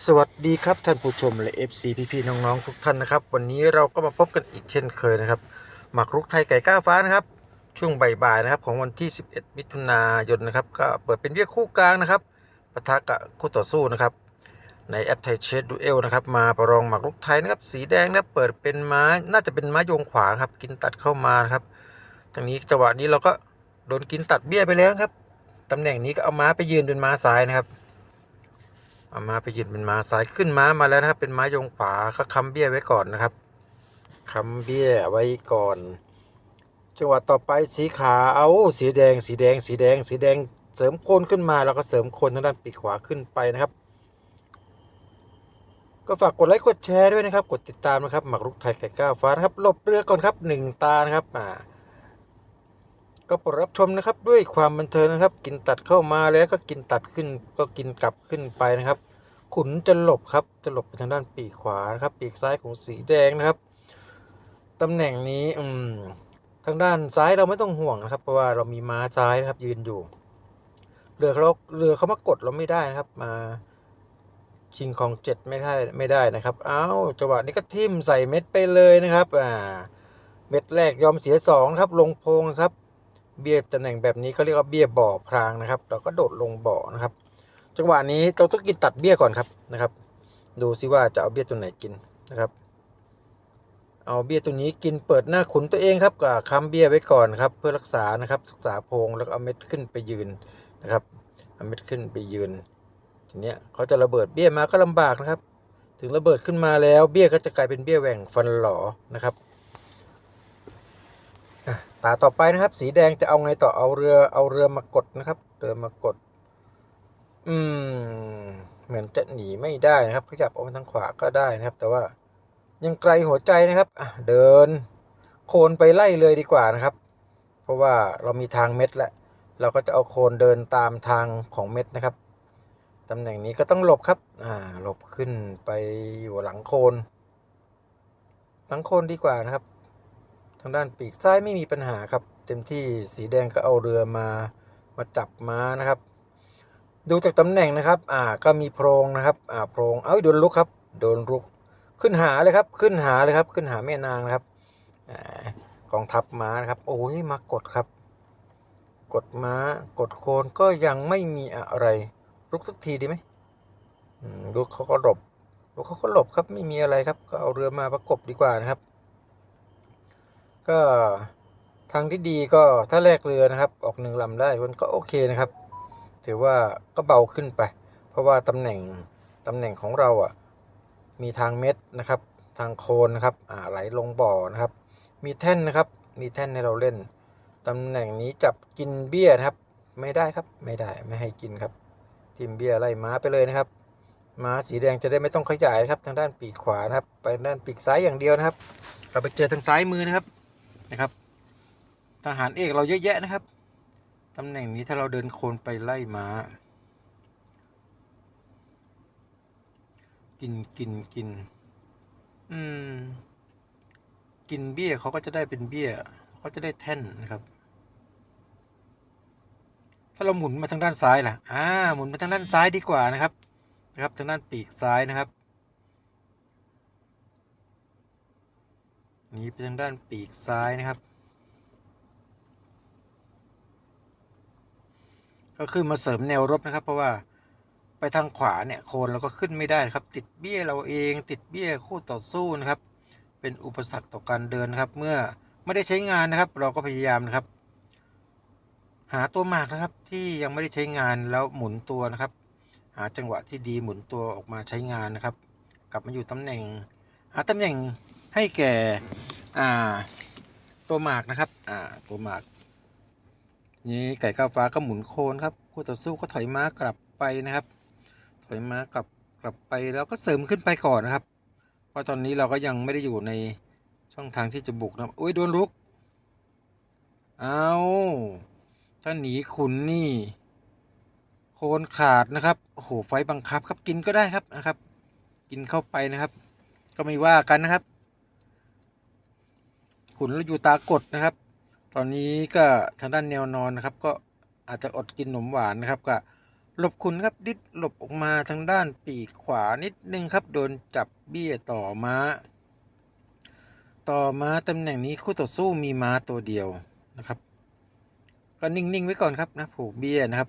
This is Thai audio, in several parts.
สวัสดีครับท่านผู้ชมและ FC พี่ๆน้องๆทุกท่านนะครับ วันนี้เราก็มาพบกันอีกเช่นเคยนะครับหมักรุกไทยไก่ก้าวฟ้านะครับ ช่วงบ่ายๆนะครับของวันที่ 11 มิถุนายนนะครับ ก็เปิดเป็นเรียกคู่กลางนะครับปะทะกับคู่ต่อสู้นะครับในแอปไทยเชดดูเอลนะครับมาประลองหมักรุกไทยนะครับสีแดงนะเปิดเป็นไม้น่าจะเป็นไม้โยงขวาครับกินตัดเข้ามานะครับทางนี้จังหวะนี้เราก็โดนกินตัดเบี้ยไปแล้วครับตำแหน่งนี้ก็เอาม้าไปยืนเป็นม้าซ้ายนะครับ เอามาไปยืนเป็นม้าซ้ายขึ้นม้ามาแล้วนะครับ เป็นม้ายงขวาก็ค้ำเบี้ยไว้ก่อนนะครับค้ำเบี้ยไว้ก่อน จังหวะต่อไปสีขาวเอาสีแดง สีแดง สีแดง สีแดงเสริมโคนขึ้นมาแล้วก็เสริมโคนทางด้านปีกขวาขึ้นไปนะครับ ก็ฝากกดไลค์กดแชร์ด้วยนะครับ กดติดตามนะครับหมักรุกไทยไก่ก้าวฟ้านะครับหลบเรือก่อนครับหนึ่งตานะครับอ่า ก็โปรดรับชมนะครับด้วยความบันเทิงนะครับ กินตัดเข้ามาแล้วก็กินตัดขึ้น ก็กินกลับขึ้นไปนะครับ ขุนจะหลบครับจะหลบไปทางด้านปีกขวานะครับปีกซ้ายของสีแดงนะครับตำแหน่งนี้อืมทางด้านซ้ายเราไม่ต้องห่วงนะครับ เพราะว่าเรามีม้าซ้ายนะครับ ยืนอยู่เรือเขาเรือเขามากดเราไม่ได้นะครับ มาชิงของเจ็ดไม่ได้ไม่ได้นะครับอ้าวจังหวะนี้ก็ทิ่มใส่เม็ดไปเลยนะครับอ่าเม็ดแรกยอมเสียสองครับ ลงโพงครับ เบี้ยตำแหน่งแบบนี้เขาเรียกว่าเบี้ยบ่อพรางนะครับ เราก็โดดลงบ่อนะครับ จังหวะนี้เราต้องกินตัดเบี้ยก่อนครับนะครับ ดูซิว่าจะเอาเบี้ยตัวไหนกินนะครับ เอาเบี้ยตัวนี้กินเปิดหน้าขุนตัวเองครับก็ค้ำเบี้ยไว้ก่อนครับ เพื่อรักษานะครับรักษาโพรงแล้วเอาเม็ดขึ้นไปยืนนะครับเอาเม็ดขึ้นไปยืน ทีเนี้ยเขาจะระเบิดเบี้ยมาก็ลำบากนะครับ ถึงระเบิดขึ้นมาแล้วเบี้ยก็จะกลายเป็นเบี้ยแหว่งฟันหลอนะครับ ตาต่อไปนะครับ สีแดงจะเอาไงต่อเอาเรือเอาเรือมากดนะครับ เรือมากด อืม เหมือนจะหนีไม่ได้นะครับ ขยับออกมาทางขวาก็ได้นะครับ แต่ว่ายังไกลหัวใจนะครับอะเดิน โคนไปไล่เลยดีกว่านะครับ เพราะว่าเรามีทางเม็ดแล้วเราก็จะเอาโคนเดินตามทางของเม็ดนะครับตำแหน่งนี้ก็ต้องหลบครับ อ่า หลบขึ้นไปอยู่หลังโคน หลังโคนดีกว่านะครับ ทางด้านปีกซ้ายไม่มีปัญหาครับ เต็มที่สีแดงก็เอาเรือมามาจับม้านะครับ ดูจากตำแหน่งนะครับ อ่าก็มีโพรงนะครับ อ่าโพรงเอ้ยโดนลุกครับ โดนลุกขึ้นหาเลยครับ ขึ้นหาเลยครับ ขึ้นหาแม่นางนะครับอกองทัพม้านะครับ โอ้ยมากดครับ กดม้ากดโคนก็ยังไม่มีอะไรลุกสักทีดีไหมอืมลุกเขาก็หลบลุกเขาก็หลบครับไม่มีอะไรครับ ก็เอาเรือมาประกบดีกว่านะครับ ก็ทางที่ดีก็ถ้าแลกเรือนะครับ ออกหนึ่งลำได้มันก็โอเคนะครับ ถือว่าก็เบาขึ้นไป เพราะว่าตำแหน่งตำแหน่งของเราอะมีทางเม็ดนะครับ ทางโคนนะครับอ่าไหลลงบ่อนะครับ มีแท่นนะครับ มีแท่นให้เราเล่นตำแหน่งนี้จับกินเบี้ยนะครับ ไม่ได้ครับไม่ได้ไม่ให้กินครับทิมเบี้ยไล่ม้าไปเลยนะครับม้าสีแดงจะได้ไม่ต้องขยายนะครับ ทางด้านปีกขวานะครับ ไปด้านปีกซ้ายอย่างเดียวนะครับ เราไปเจอทางซ้ายมือนะครับ นะครับ ทหารเอกเราเยอะแยะนะครับตำแหน่งนี้ถ้าเราเดินโคนไปไล่ม้ากินกินกิน อืม กินเบี้ยเขาก็จะได้เป็นเบี้ยเขาจะได้แท่นนะครับ ถ้าเราหมุนมาทางด้านซ้ายล่ะ อ่า หมุนมาทางด้านซ้ายดีกว่านะครับ นะครับ ทางด้านปีกซ้ายนะครับ นี้ไปทางด้านปีกซ้ายนะครับ ก็ขึ้นมาเสริมแนวรบนะครับ เพราะว่าไปทางขวาเนี่ยโคนเราก็ขึ้นไม่ได้นะครับ ติดเบี้ยเราเอง ติดเบี้ยคู่ต่อสู้นะครับ เป็นอุปสรรคต่อการเดินนะครับ เมื่อไม่ได้ใช้งานนะครับ เราก็พยายามนะครับ หาตัวหมากนะครับ ที่ยังไม่ได้ใช้งานแล้วหมุนตัวนะครับ หาจังหวะที่ดีหมุนตัวออกมาใช้งานนะครับ กลับมาอยู่ตำแหน่ง หาตำแหน่ง ให้แก่อ่าตัวหมากนะครับอ่าตัวหมากนี่ไก่ก้าวฟ้าก็หมุนโคนครับคู่ต่อสู้ก็ถอยม้ากลับไปนะครับ ถอยม้ากลับกลับไปแล้วก็เสริมขึ้นไปก่อนนะครับ เพราะตอนนี้เราก็ยังไม่ได้อยู่ในช่องทางที่จะบุกนะอุ้ยโดนลุก เอาถ้าหนีขุนนี่ โคนขาดนะครับโอ้โหไฟบังคับครับกินก็ได้ครับนะครับ กินเข้าไปนะครับ ก็ไม่ว่ากันนะครับ ขุนเราอยู่ตากดนะครับ ตอนนี้ก็ทางด้านแนวนอนนะครับ ก็อาจจะอดกินขนมหวานนะครับก็หลบคุณครับดิดหลบออกมาทางด้านปีกขวานิดนึงครับโดนจับเบี้ยต่อม้า ต่อม้าตำแหน่งนี้คู่ต่อสู้มีม้าตัวเดียวนะครับ ก็นิ่งๆไว้ก่อนครับนะผูกเบี้ยนะครับ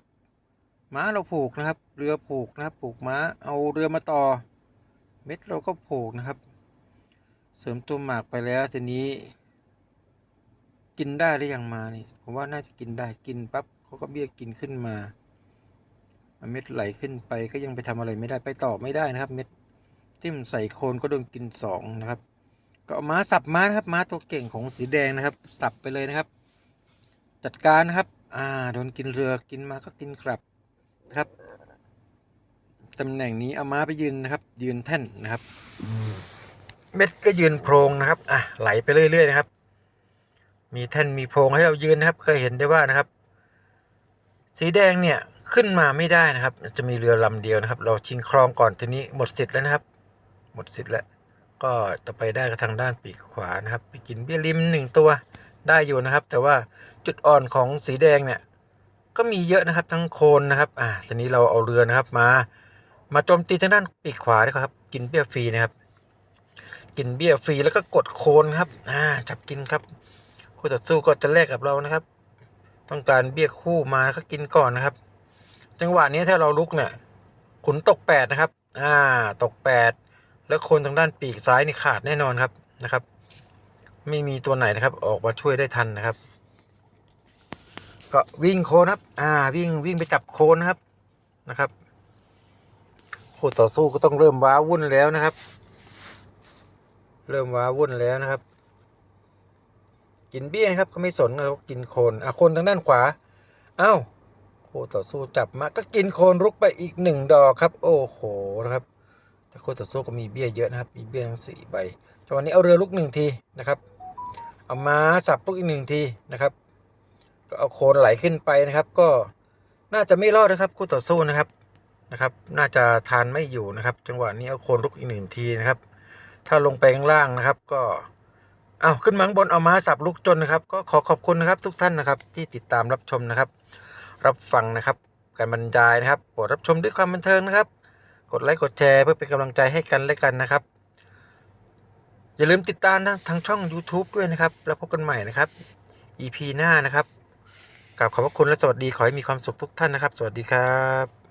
ม้าเราผูกนะครับ เรือผูกนะครับผูกม้าเอาเรือมาต่อ เม็ดเราก็ผูกนะครับ เสริมตัวหมากไปแล้วทีนี้ กินได้หรือยังมานี่ผมว่าน่าจะกินได้กินปั๊บเขาก็เบี้ยกินขึ้นมา เม็ดไหลขึ้นไปก็ยังไปทำอะไรไม่ได้ไปต่อไม่ได้นะครับ เม็ดทิ่มใส่โคนก็โดนกินสองนะครับ ก็เอาม้าสับม้านะครับม้าตัวเก่งของสีแดงนะครับ สับไปเลยนะครับ จัดการนะครับ อ่าโดนกินเรือกินมาก็กินกลับนะครับตำแหน่งนี้เอาม้าไปยืนนะครับ ยืนแท่นนะครับ เม็ดก็ยืนโพรงนะครับ อะไหลไปเรื่อยๆนะครับ มีแท่นมีโพรงให้เรายืนนะครับ เคยเห็นได้ว่านะครับ สีแดงเนี่ยขึ้นมาไม่ได้นะครับ จะมีเรือลำเดียวนะครับ เราชิงครองก่อนทีนี้หมดสิทธิ์แล้วนะครับ หมดสิทธิ์แล้วก็จะไปได้ก็ทางด้านปีกขวานะครับไปกินเบี้ยริมหนึ่งตัวได้อยู่นะครับ แต่ว่าจุดอ่อนของสีแดงเนี่ยก็มีเยอะนะครับทั้งโคนนะครับ อ่าทีนี้เราเอาเรือนะครับมา มาโจมตีทางด้านปีกขวาด้วยครับ กินเบี้ยฟรีนะครับ กินเบี้ยฟรีแล้วก็กดโคนครับ อ่าจับกินครับ คู่ต่อสู้ก็จะแลกกับเรานะครับ ต้องการเบี้ยคู่มาก็กินก่อนนะครับ จังหวะนี้ถ้าเราลุกเนี่ยขุนตกแปดนะครับ อ่า ตกแปดแล้วโคนทางด้านปีกซ้ายนี่ขาดแน่นอนครับนะครับ ไม่มีตัวไหนนะครับ ออกมาช่วยได้ทันนะครับ ก็วิ่งโคนครับ อ่า วิ่งวิ่งไปจับโคนนะครับนะครับคู่ต่อสู้ก็ต้องเริ่มว้าวุ่นแล้วนะครับ เริ่มว้าวุ่นแล้วนะครับ กินเบี้ยครับเขาไม่สนเขากินโคนอะโคนทางด้านขวาเอ้าคู่ต่อสู้จับมาก็กินโคนรุกไปอีกหนึ่งดอกครับ โอ้โหนะครับแต่คู่ต่อสู้ก็มีเบี้ยเยอะนะครับ มีเบี้ยทั้งสี่ใบจังหวะนี้เอาเรือลุกหนึ่งทีนะครับ เอาม้าสับลุกอีกหนึ่งทีนะครับ ก็เอาโคนไหลขึ้นไปนะครับ ก็น่าจะไม่รอดนะครับคู่ต่อสู้นะครับนะครับ น่าจะทานไม่อยู่นะครับ จังหวะนี้เอาโคนลุกอีกหนึ่งทีนะครับ ถ้าลงไปข้างล่างนะครับ ก็ อาขึ้นมาข้างบนเอามาสับลุกจนนะครับ ก็ขอขอบคุณนะครับทุกท่านนะครับ ที่ติดตามรับชมนะครับ รับฟังนะครับ การบรรยายนะครับโปรดรับชมด้วยความบันเทิงนะครับ กดไลค์กดแชร์เพื่อเป็นกำลังใจให้กันและกันนะครับ อย่าลืมติดตามนะทางช่อง YouTube ด้วยนะครับ แล้วพบกันใหม่นะครับ EP หน้านะครับกราบขอบพระคุณและสวัสดีขอให้มีความสุขทุกท่านนะครับ สวัสดีครับ